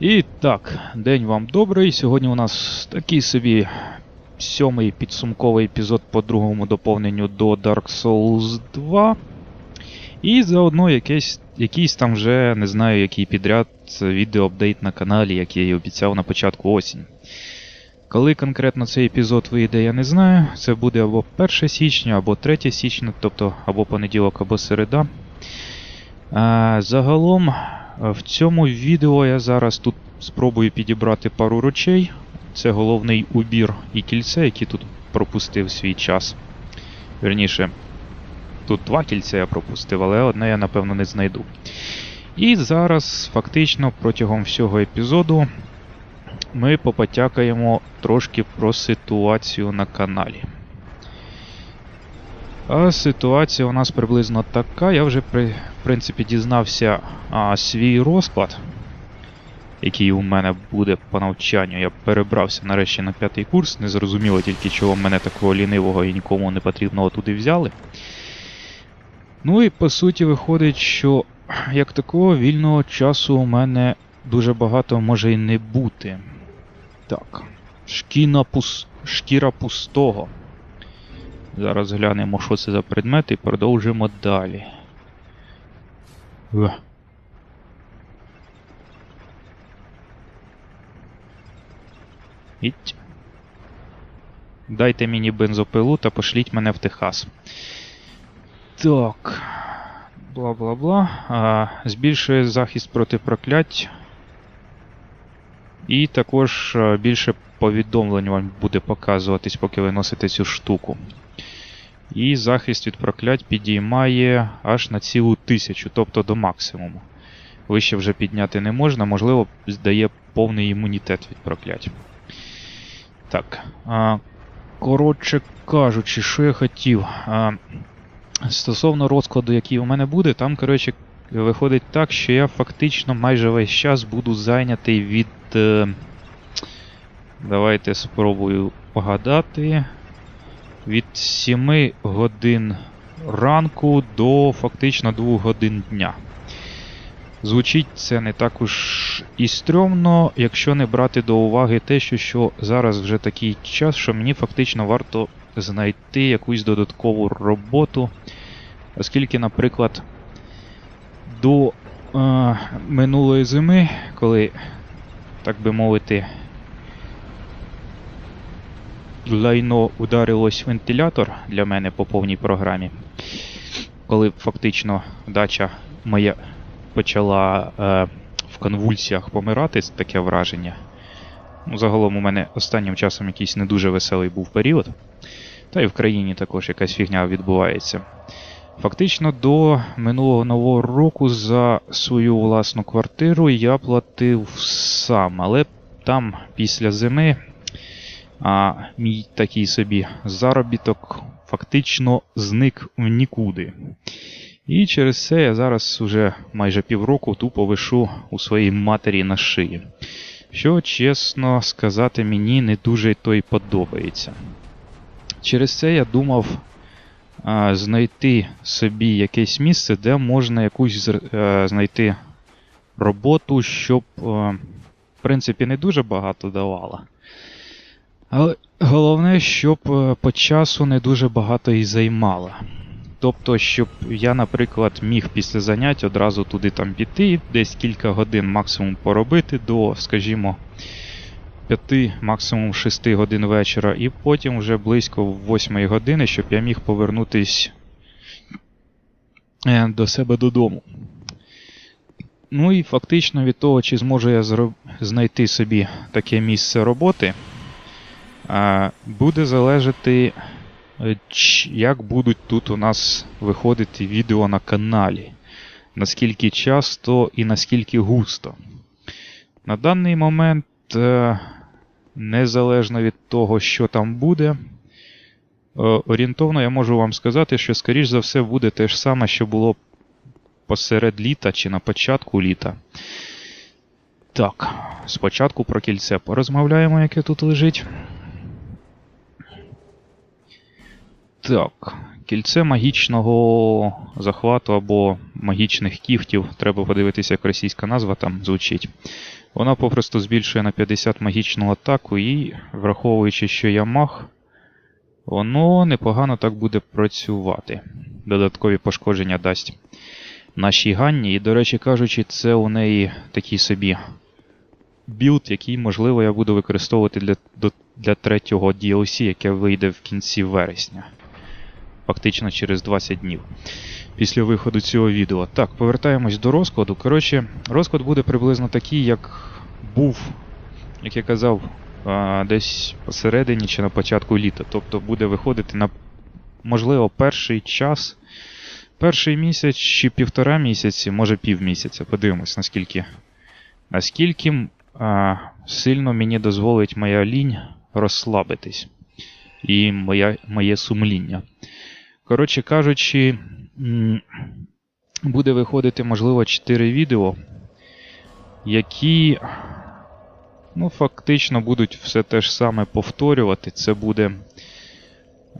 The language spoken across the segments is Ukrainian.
І так, день вам добрий. Сьогодні у нас такий собі сьомий підсумковий епізод по другому доповненню до Dark Souls 2. І заодно якесь, якийсь там вже не знаю, який підряд відеоапдейт на каналі, як я і обіцяв на початку осінь. Коли конкретно цей епізод вийде, я не знаю. Це буде або 1 січня, або 3 січня, тобто або понеділок, або середа. А, загалом, е, в цьому відео я зараз тут спробую підібрати пару речей. Це головний убір і кільце, які тут пропустив свій час. Вірніше, тут два кільця я пропустив, але одне я напевно не знайду. І зараз, фактично, протягом всього епізоду ми попотякаємо трошки про ситуацію на каналі. А ситуація у нас приблизно така. Я вже, при, в принципі, дізнався а, свій розклад, який у мене буде по навчанню. Я перебрався нарешті на п'ятий курс. Не зрозуміло тільки, чого мене такого лінивого і нікому не потрібного туди взяли. Ну і по суті виходить, що як такого вільного часу у мене дуже багато може і не бути. Так. Шкіна пус... Шкіра пустого. Зараз глянемо, що це за предмет, і продовжимо далі. Іть. Дайте мені бензопилу та пошліть мене в Техас. Так. Бла-бла-бла. Збільшує захист проти проклять. І також більше повідомлень вам буде показуватись, поки ви носите цю штуку. І захист від проклять підіймає аж на цілу тисячу, тобто до максимуму. Вище вже підняти не можна, можливо, здає повний імунітет від проклять. Так. А, коротше кажучи, що я хотів. А, стосовно розкладу, який у мене буде, там, коротше, виходить так, що я фактично майже весь час буду зайнятий від. Е, давайте спробую погадати. Від 7 годин ранку до фактично 2 годин дня. Звучить це не так уж і стрьомно, якщо не брати до уваги те, що, що зараз вже такий час, що мені фактично варто знайти якусь додаткову роботу. Оскільки, наприклад, до е, минулої зими, коли, так би мовити, лайно ударилось вентилятор для мене по повній програмі, коли фактично дача моя почала е, в конвульсіях помирати, таке враження. Ну, Загалом у мене останнім часом якийсь не дуже веселий був період. Та й в країні також якась фігня відбувається. Фактично до минулого нового року за свою власну квартиру я платив сам, але там після зими а, мій такий собі заробіток фактично зник в нікуди. І через це я зараз уже майже півроку тупо вишу у своїй матері на шиї. Що, чесно сказати, мені не дуже то й подобається. Через це я думав а, знайти собі якесь місце, де можна якусь а, знайти роботу, щоб, а, в принципі, не дуже багато давала. Але головне, щоб по часу не дуже багато і займала. Тобто, щоб я, наприклад, міг після занять одразу туди там піти, десь кілька годин максимум поробити до, скажімо, 5, максимум 6 годин вечора, і потім вже близько 8 години, щоб я міг повернутись е, до себе додому. Ну і фактично від того, чи зможу я знайти собі таке місце роботи, е, буде залежати, е, як будуть тут у нас виходити відео на каналі. Наскільки часто і наскільки густо. На даний момент, е, незалежно від того, що там буде, е, орієнтовно я можу вам сказати, що, скоріш за все, буде те ж саме, що було посеред літа чи на початку літа. Так, спочатку про кільце порозмовляємо, яке тут лежить. Так, кільце магічного захвату або магічних кіхтів. Треба подивитися, як російська назва там звучить. Вона попросту збільшує на 50 магічну атаку і, враховуючи, що я маг, воно непогано так буде працювати. Додаткові пошкодження дасть нашій Ганні. І, до речі кажучи, це у неї такий собі білд, який, можливо, я буду використовувати для, для третього DLC, яке вийде в кінці вересня. Фактично через 20 днів. Після виходу цього відео. Так, повертаємось до розкладу. Коротше, розклад буде приблизно такий, як був, як я казав, десь посередині чи на початку літа. Тобто буде виходити на, можливо, перший час, перший місяць чи півтора місяці, може півмісяця. Подивимось, наскільки, наскільки а, сильно мені дозволить моя лінь розслабитись. І моя, моє сумління. Коротше кажучи, буде виходити, можливо, 4 відео, які, ну, фактично будуть все те ж саме повторювати. Це буде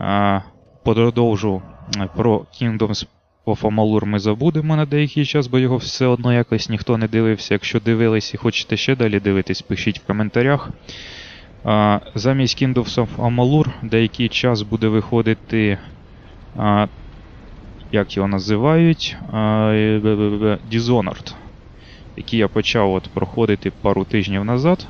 а, е, про Kingdoms of Amalur ми забудемо на деякий час, бо його все одно якось ніхто не дивився. Якщо дивились і хочете ще далі дивитись, пишіть в коментарях. А, замість Kingdoms of Amalur деякий час буде виходити. А, як його називають? А, е, Dishonored, який я почав от проходити пару тижнів назад.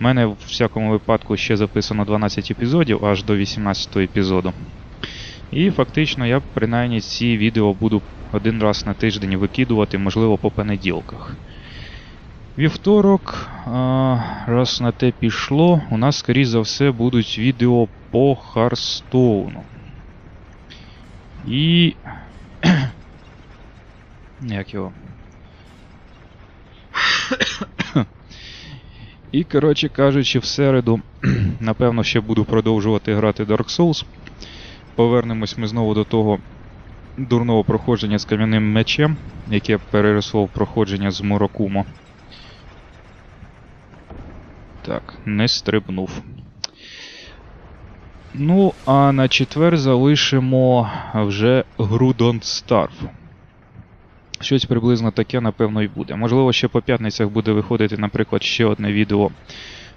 У мене в всякому випадку ще записано 12 епізодів аж до 18 епізоду. І фактично я принаймні ці відео буду один раз на тиждень викидувати, можливо, по понеділках. Вівторок, раз на те пішло, у нас, скоріш за все, будуть відео по Харстоуну. І. Як його? І, коротше кажучи, в середу, напевно, ще буду продовжувати грати Dark Souls. Повернемось ми знову до того дурного проходження з кам'яним мечем, яке переросло в проходження з Муракумо. Так, не стрибнув. Ну, а на четвер залишимо вже гру Don't Starve. Щось приблизно таке, напевно, і буде. Можливо, ще по п'ятницях буде виходити, наприклад, ще одне відео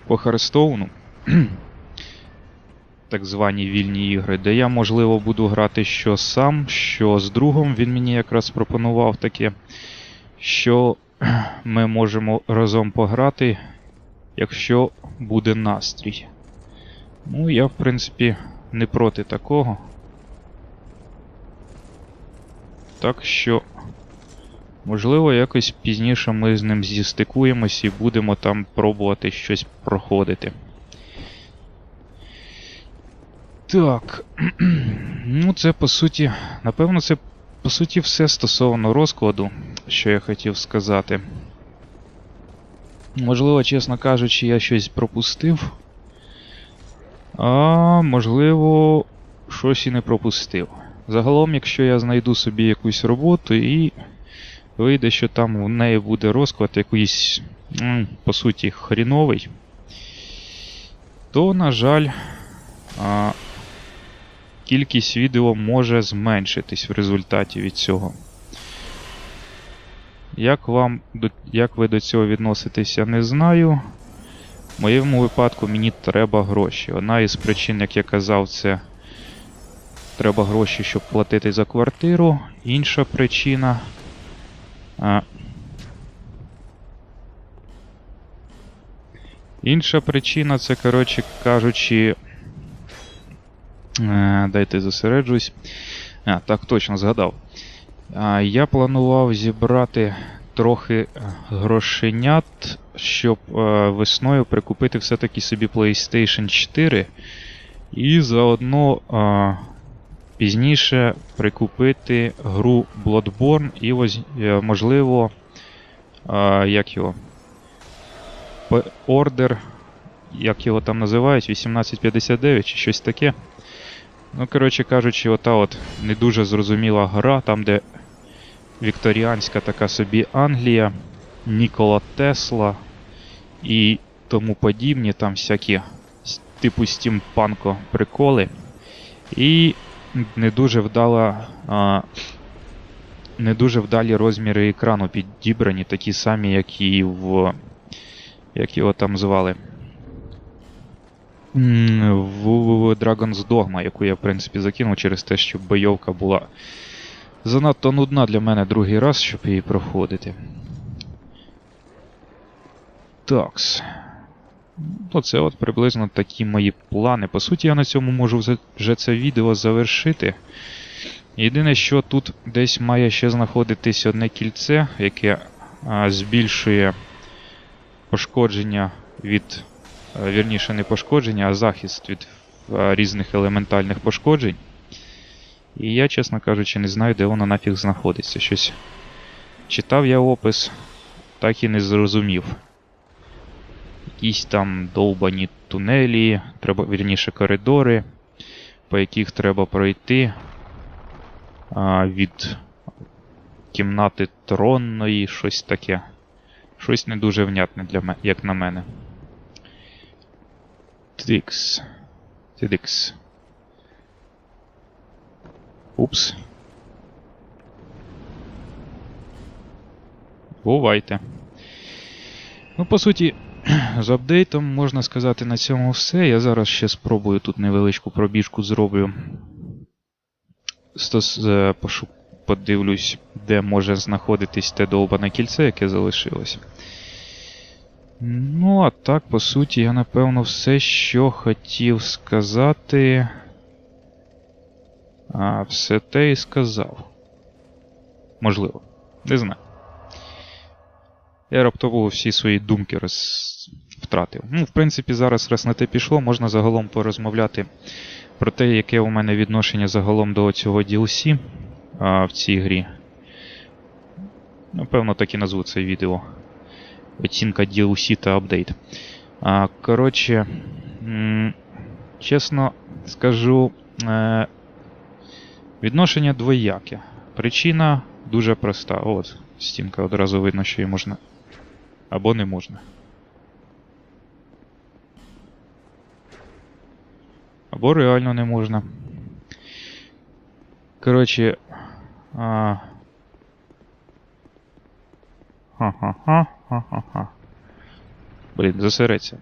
по Харстоуну. так звані вільні ігри, де я, можливо, буду грати що сам, що з другом. Він мені якраз пропонував таке, що ми можемо разом пограти, якщо буде настрій. Ну, я, в принципі, не проти такого. Так що, можливо, якось пізніше ми з ним зістикуємось і будемо там пробувати щось проходити. Так. ну, це по суті. Напевно, це по суті все стосовно розкладу, що я хотів сказати. Можливо, чесно кажучи, я щось пропустив. А можливо, щось і не пропустив. Загалом, якщо я знайду собі якусь роботу і вийде, що там в неї буде розклад якийсь, по суті, хріновий, то, на жаль, а, кількість відео може зменшитись в результаті від цього. Як вам як ви до цього відноситесь, я не знаю. В моєму випадку мені треба гроші. Одна із причин, як я казав, це треба гроші, щоб платити за квартиру. Інша причина. А, інша причина це, коротше кажучи. Е, Дайте зосереджусь. А, так, точно згадав. Я планував зібрати трохи грошенят, щоб е, весною прикупити все-таки собі PlayStation 4 і заодно е, пізніше прикупити гру Bloodborne і, воз- е, можливо, е, як його? Order, як його там називають, 1859 чи щось таке. Ну, коротше кажучи, ота от не дуже зрозуміла гра, там, де вікторіанська така собі Англія, Нікола Тесла і тому подібні, там всякі типу стімпанко приколи. І не дуже вдала. А, не дуже вдалі розміри екрану підібрані, такі самі, як і в Як його там звали? В Dragon's Dogma, яку я, в принципі, закинув через те, що бойовка була занадто нудна для мене другий раз, щоб її проходити. Такс. Оце от приблизно такі мої плани. По суті, я на цьому можу вже- це відео завершити. Єдине, що тут десь має ще знаходитись одне кільце, яке а, збільшує пошкодження від. Вірніше, не пошкодження, а захист від а, різних елементальних пошкоджень. І я, чесно кажучи, не знаю, де воно нафіг знаходиться. Щось читав я опис, так і не зрозумів. Якісь там довбані тунелі, треба, вірніше, коридори, по яких треба пройти а, від кімнати тронної, щось таке. Щось не дуже внятне для мене, як на мене. Тикс. Тидикс. Упс. Бувайте. Ну, по суті, з апдейтом можна сказати на цьому все. Я зараз ще спробую тут невеличку пробіжку зроблю. Стос, е, пошу, подивлюсь, де може знаходитись те довбане кільце, яке залишилось. Ну, а так, по суті, я напевно все, що хотів сказати. А, все те і сказав. Можливо. Не знаю. Я раптово всі свої думки роз... втратив. Ну, в принципі, зараз, раз на те пішло, можна загалом порозмовляти про те, яке у мене відношення загалом до цього DLC а, в цій грі. Напевно, так і назву це відео. Оцінка DLC та апдейт. А, коротше, чесно скажу, е, відношення двояке. Причина дуже проста. От, стінка одразу видно, що її можна. Або не можна. Або реально не можна. Коротше. А... Ха-ха-ха, ха-ха-ха. Блін, зосередься.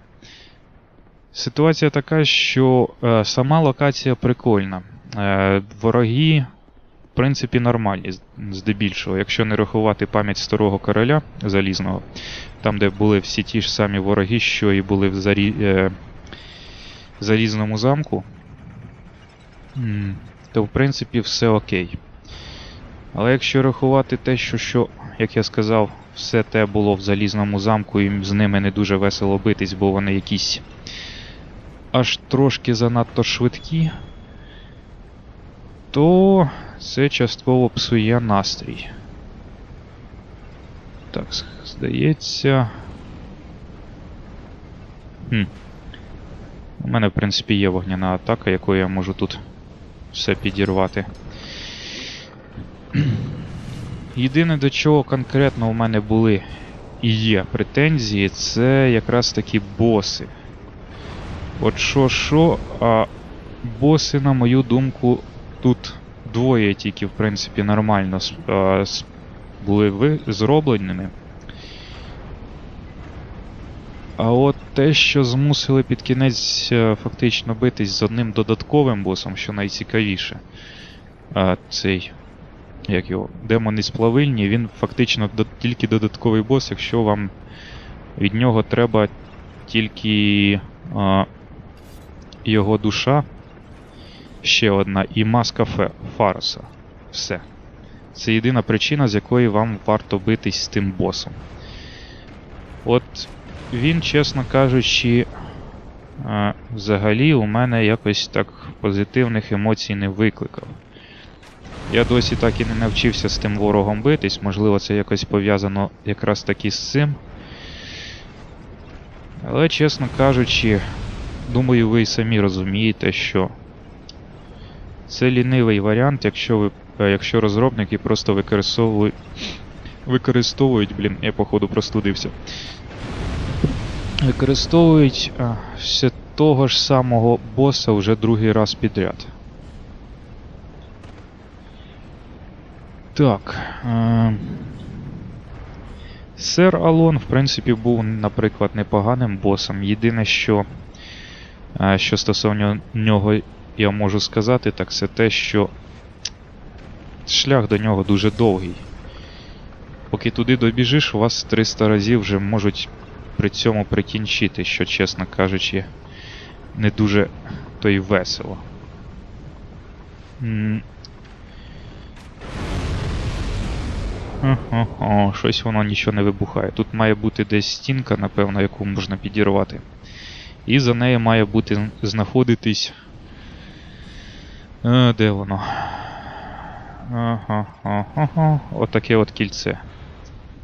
Ситуація така, що е, сама локація прикольна. Е, вороги, в принципі, нормальні, здебільшого, якщо не рахувати пам'ять старого короля залізного, там, де були всі ті ж самі вороги, що і були в зарі... е, залізному замку, то в принципі все окей. Але якщо рахувати те, що, що, як я сказав, все те було в залізному замку, і з ними не дуже весело битись, бо вони якісь аж трошки занадто швидкі, то це частково псує настрій. Так, здається. Хм. У мене, в принципі, є вогняна атака, якою я можу тут все підірвати. Єдине, до чого конкретно у мене були і є претензії, це якраз такі боси. От що що, а боси, на мою думку, тут двоє тільки, в принципі, нормально с- були ви, зробленими. А от те, що змусили під кінець е, фактично битись з одним додатковим босом, що найцікавіше. А, цей. Як його? Демон із плавильні, він фактично до- тільки додатковий бос, якщо вам від нього треба тільки а, його душа, ще одна, і маска Фароса. Все. Це єдина причина, з якої вам варто битись з тим босом. От він, чесно кажучи, взагалі у мене якось так позитивних емоцій не викликав. Я досі так і не навчився з тим ворогом битись, можливо, це якось пов'язано якраз таки з цим. Але, чесно кажучи, думаю, ви й самі розумієте, що це лінивий варіант, якщо ви. е, Якщо розробники просто використовують. Використовують, блін, я походу простудився. Використовують а, все того ж самого боса вже другий раз підряд. Так. Е, Сер Алон, в принципі, був, наприклад, непоганим босом. Єдине, що, е, що стосовно нього я можу сказати, так це те, що шлях до нього дуже довгий. Поки туди добіжиш, вас 300 разів вже можуть при цьому прикінчити, що, чесно кажучи, не дуже то й весело. М. О, щось воно нічого не вибухає. Тут має бути десь стінка, напевно, яку можна підірвати. І за нею має бути знаходитись. Е, де воно? Ага, ага. Отаке от кільце.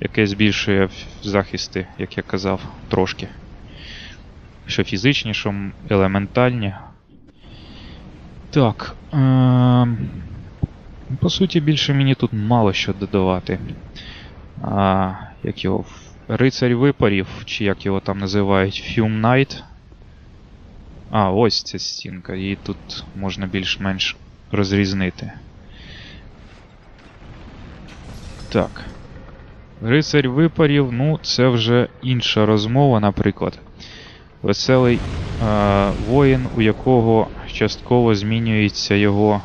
Яке збільшує захисти, як я казав, трошки. Що фізичні, що елементальні. Так. Ем... По суті, більше мені тут мало що додавати. А, як його. Рицарь випарів, чи як його там називають, Fume Knight. А, ось ця стінка, її тут можна більш-менш розрізнити. Так. Рицарь випарів, ну, це вже інша розмова, наприклад. Веселий е, воїн, у якого частково змінюється його.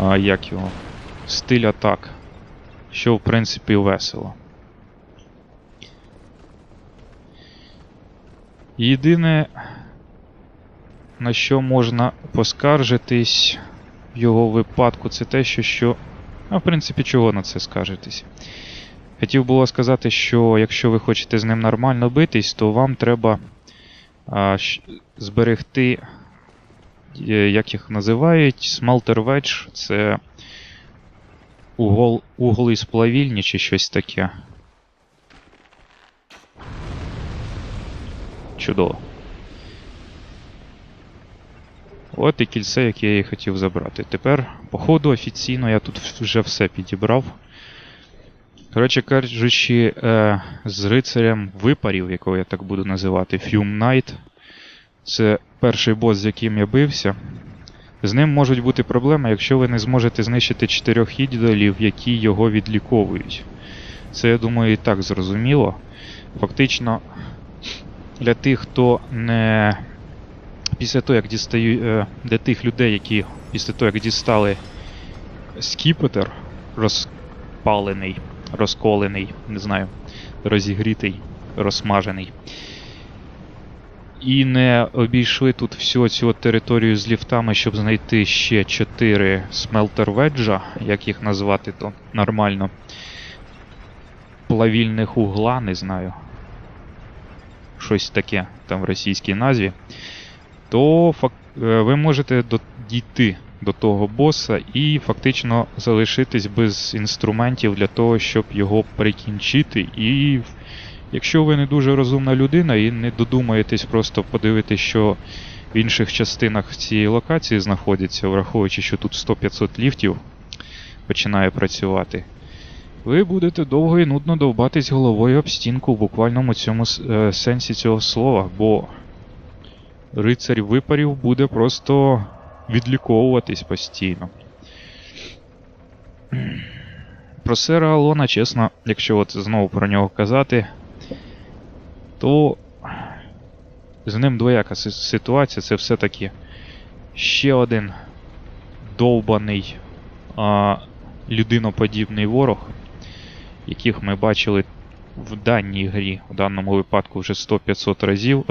А, як його? Стиль атак. Що, в принципі, весело. Єдине, на що можна поскаржитись в його випадку, це те, що. що... А, в принципі, чого на це скаржитись? Хотів було сказати, що якщо ви хочете з ним нормально битись, то вам треба а, зберегти, е, як їх називають, Wedge, це угол, угли сплавільні чи щось таке. Чудово. От і кільце, яке я і хотів забрати. Тепер, походу, офіційно я тут вже все підібрав. Коротше кажучи, е, з рицарем випарів, якого я так буду називати, Fume Knight. Це перший бос, з яким я бився. З ним можуть бути проблеми, якщо ви не зможете знищити чотирьох ідолів, які його відліковують. Це, я думаю, і так зрозуміло. Фактично, для тих, хто не. Після того, як дістаю. е, Для тих людей, які після того, як дістали скіпетр розпалений, розколений, не знаю, розігрітий, розсмажений. І не обійшли тут всю цю територію з ліфтами, щоб знайти ще 4 смелтер веджа, як їх назвати то нормально. Плавільних угла, не знаю. Щось таке там в російській назві. То е, ви можете дійти до того боса і фактично залишитись без інструментів для того, щоб його прикінчити. І якщо ви не дуже розумна людина і не додумаєтесь просто подивитись, що в інших частинах цієї локації знаходяться, враховуючи, що тут 100-500 ліфтів починає працювати, ви будете довго і нудно довбатись головою об стінку в буквальному цьому е, сенсі цього слова, бо рицарь випарів буде просто відліковуватись постійно. Про сера Алона, чесно, якщо от знову про нього казати, то з ним двояка ситуація. Це все-таки ще один довбаний а, людиноподібний ворог, яких ми бачили в даній грі, в даному випадку вже 100-500 разів,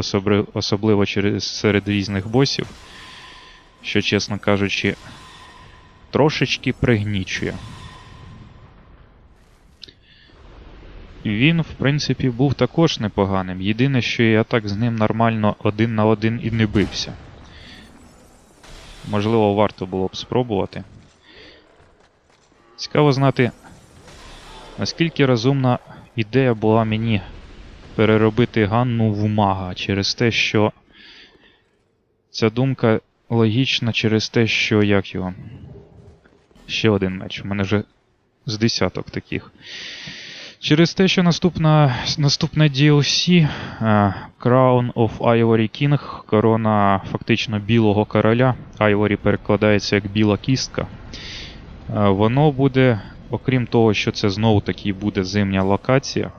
особливо через серед різних босів, що, чесно кажучи, трошечки пригнічує. Він, в принципі, був також непоганим. Єдине, що я так з ним нормально один на один і не бився. Можливо, варто було б спробувати. Цікаво знати, наскільки розумна ідея була мені переробити Ганну в мага через те, що ця думка логічна через те, що як його. Ще один меч. У мене вже з десяток таких. Через те, що наступна, наступне DLC е, Crown of Ivory King, корона фактично білого короля. Ivory перекладається як біла кістка. Е, Воно буде окрім того, що це знову таки буде зимня локація.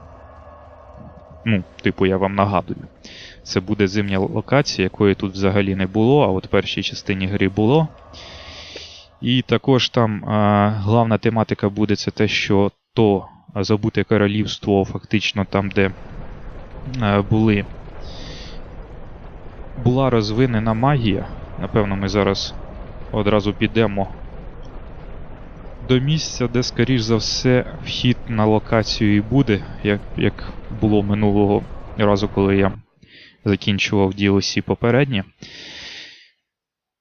Ну, типу, я вам нагадую. Це буде зимня локація, якої тут взагалі не було, а от в першій частині гри було. І також там а, главна тематика буде це те, що то забуте королівство, фактично там, де а, були. Була розвинена магія. Напевно, ми зараз одразу підемо до місця, де, скоріш за все, вхід на локацію і буде, як, як було минулого разу, коли я закінчував DLC попереднє.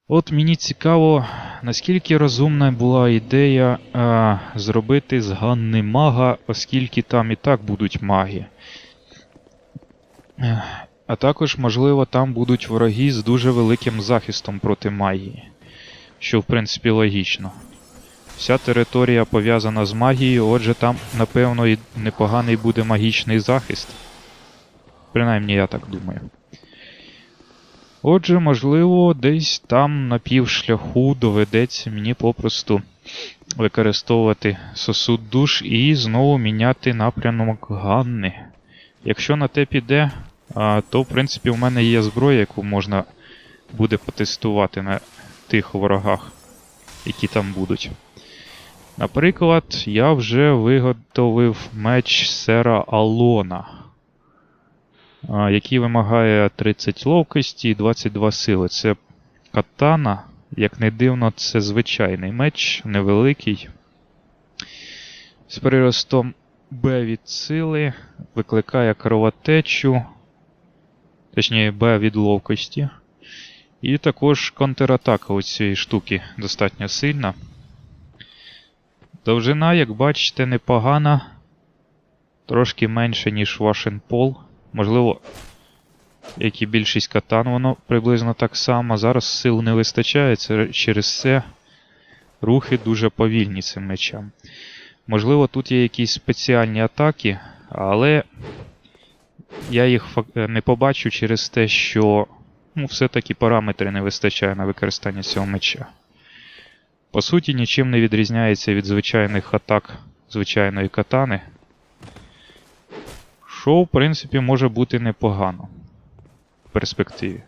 От мені цікаво, наскільки розумна була ідея а, зробити з Ганни мага, оскільки там і так будуть маги. А також, можливо, там будуть вороги з дуже великим захистом проти магії. Що, в принципі, логічно. Вся територія пов'язана з магією, отже, там, напевно, і непоганий буде магічний захист. Принаймні, я так думаю. Отже, можливо, десь там на півшляху доведеться мені попросту використовувати сосуд душ і знову міняти напрямок Ганни. Якщо на те піде, то в принципі в мене є зброя, яку можна буде потестувати на тих ворогах, які там будуть. Наприклад, я вже виготовив меч Сера Алона, який вимагає 30 ловкості і 22 сили. Це катана, як не дивно, це звичайний меч, невеликий. З приростом Б від сили, викликає кровотечу, точніше Б від ловкості. І також контратака у цієї штуки достатньо сильна. Довжина, як бачите, непогана. Трошки менше, ніж Вашенпол. Можливо, як і більшість катан, воно приблизно так само. Зараз сил не вистачає, це через це рухи дуже повільні цим мечам. Можливо, тут є якісь спеціальні атаки, але я їх не побачу через те, що ну, все-таки параметри не вистачає на використання цього меча. По суті, нічим не відрізняється від звичайних атак звичайної катани. Що, в принципі, може бути непогано в перспективі.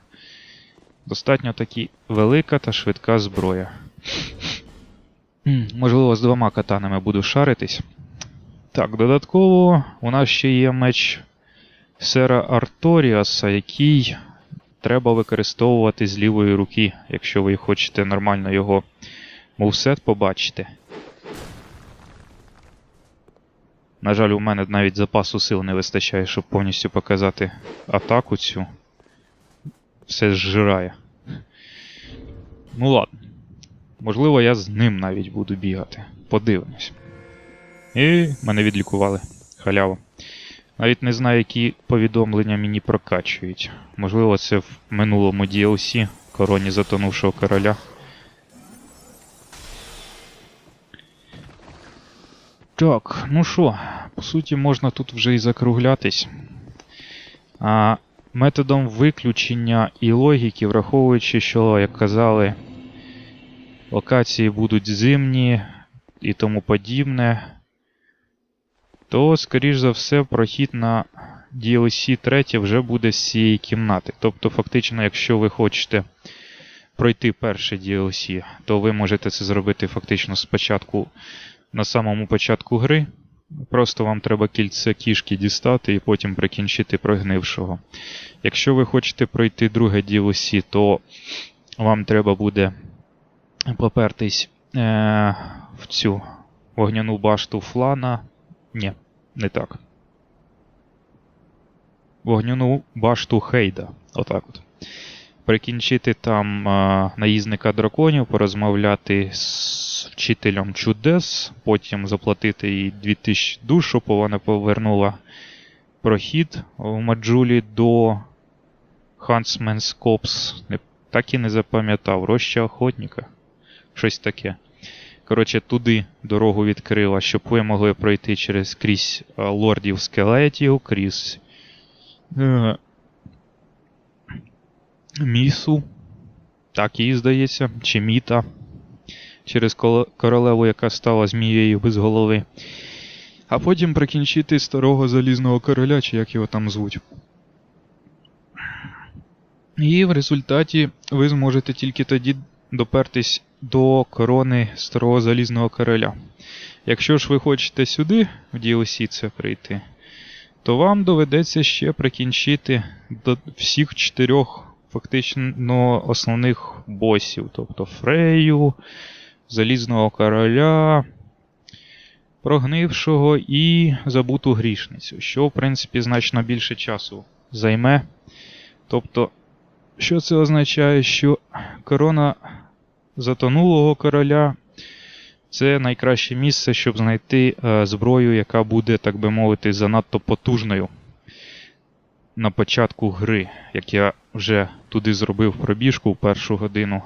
Достатньо таки велика та швидка зброя. Можливо, з двома катанами буду шаритись. Так, додатково у нас ще є меч Сера Арторіаса, який треба використовувати з лівої руки, якщо ви хочете нормально його мувсет побачити. На жаль, у мене навіть запасу сил не вистачає, щоб повністю показати атаку цю. Все зжирає. Ну ладно. Можливо, я з ним навіть буду бігати. Подивимось. І мене відлікували. Халява. Навіть не знаю, які повідомлення мені прокачують. Можливо, це в минулому DLC короні затонувшого короля. Так, ну що, по суті, можна тут вже і закруглятись. А, Методом виключення і логіки, враховуючи, що, як казали, локації будуть зимні і тому подібне, то, скоріш за все, прохід на DLC 3 вже буде з цієї кімнати. Тобто, фактично, якщо ви хочете пройти перше DLC, то ви можете це зробити фактично спочатку на самому початку гри. Просто вам треба кільце кішки дістати і потім прикінчити прогнившого. Якщо ви хочете пройти друге DLC, то вам треба буде попертись е- в цю вогняну башту флана. Ні, не так. Вогняну башту Хейда. Отак от. Прикінчити там е- наїзника драконів, порозмовляти з вчителем чудес, потім заплатити їй 2000 душ, щоб вона повернула прохід в Маджулі до Huntsman's Copse. Так і не запам'ятав. Роща охотника. Щось таке. Коротше, туди дорогу відкрила, щоб ви могли пройти через крізь лордів скелетів, крізь е, місу. Так їй здається, чи міта. через королеву, яка стала змією без голови. А потім прикінчити старого залізного короля, чи як його там звуть. І в результаті ви зможете тільки тоді допертись до корони старого залізного короля. Якщо ж ви хочете сюди, в DLC це прийти, то вам доведеться ще прикінчити до всіх чотирьох фактично основних босів, тобто Фрею, Залізного короля, прогнившого і забуту грішницю, що, в принципі, значно більше часу займе. Тобто, що це означає, що корона затонулого короля це найкраще місце, щоб знайти е, зброю, яка буде, так би мовити, занадто потужною на початку гри, як я вже туди зробив пробіжку в першу годину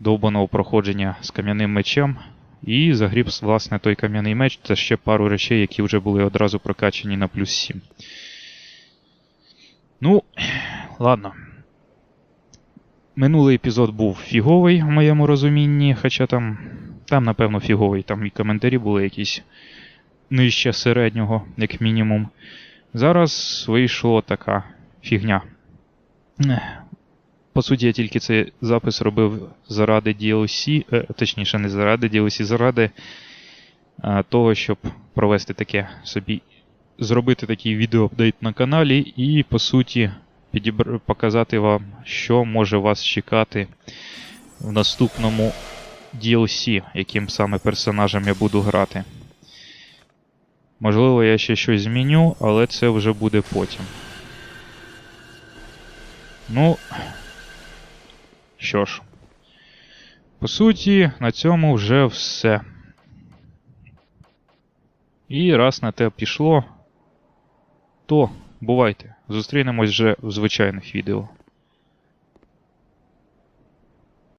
довбаного проходження з кам'яним мечем. І загріб, власне, той кам'яний меч та ще пару речей, які вже були одразу прокачані на плюс 7. Ну, ладно. Минулий епізод був фіговий в моєму розумінні, хоча там, там, напевно, фіговий, там і коментарі були якісь нижче середнього, як мінімум. Зараз вийшла така фігня. По суті, я тільки цей запис робив заради DLC, е, точніше, не заради DLC, заради е, того, щоб провести таке собі, зробити такий відеоапдейт на каналі і, по суті, підібр... показати вам, що може вас чекати в наступному DLC, яким саме персонажем я буду грати. Можливо, я ще щось зміню, але це вже буде потім. Ну. Що ж. По суті, на цьому вже все. І раз на те пішло, то бувайте. Зустрінемось вже в звичайних відео.